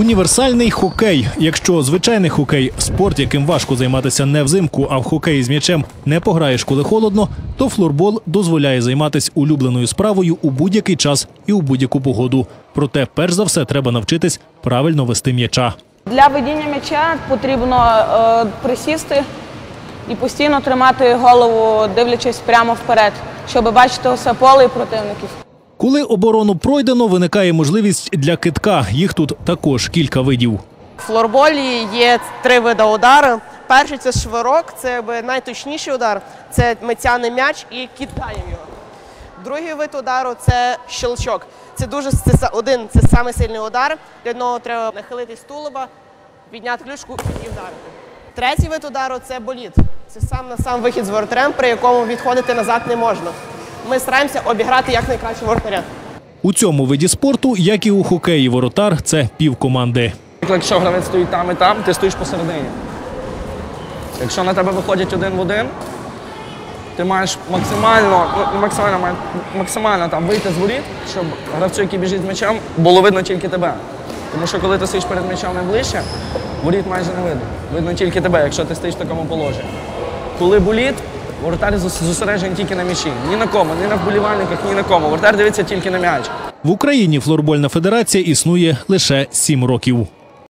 Універсальний хокей. Якщо звичайний хокей спорт, яким важко займатися не взимку, а в хокеї з м'ячем не пограєш, коли холодно, то флорбол дозволяє займатися улюбленою справою у будь-який час і у будь-яку погоду. Проте, перш за все, треба навчитись правильно вести м'яча. Для ведіння м'яча потрібно е, присісти і постійно тримати голову, дивлячись прямо вперед, щоб бачити усе поле і противників. Коли оборону пройдено, виникає можливість для китка. Їх тут також кілька видів. В флорболі є три види удару. Перший це швирок, це найточніший удар. Це ми м'яч і кидаємо його. Другий вид удару це щелчок. Це дуже це один, це самий сильний удар. Для нього треба нахилитись тулуба, підняти ключку і вдарити. Третій вид удару це боліт. Це сам на сам вихід з воротарем, при якому відходити назад не можна. Ми стараємося обіграти якнайкраще воротаря. У цьому виді спорту, як і у хокеї, воротар це півкоманди. Якщо гравець стоїть там і там, ти стоїш посередині. Якщо на тебе виходять один в один, ти маєш максимально, максимально, максимально там вийти з воріт, щоб гравцю, який біжить з м'ячем, було видно тільки тебе. Тому що коли ти стоїш перед м'ячем найближче, воріт майже не видно. Видно тільки тебе, якщо ти стоїш в такому положенні. Коли боліт, воротар зос- зосереджений тільки на м'ячі. Ні на кому, ні на вболівальниках, ні на кому. Воротар дивиться тільки на м'яч. В Україні флорбольна федерація існує лише сім років.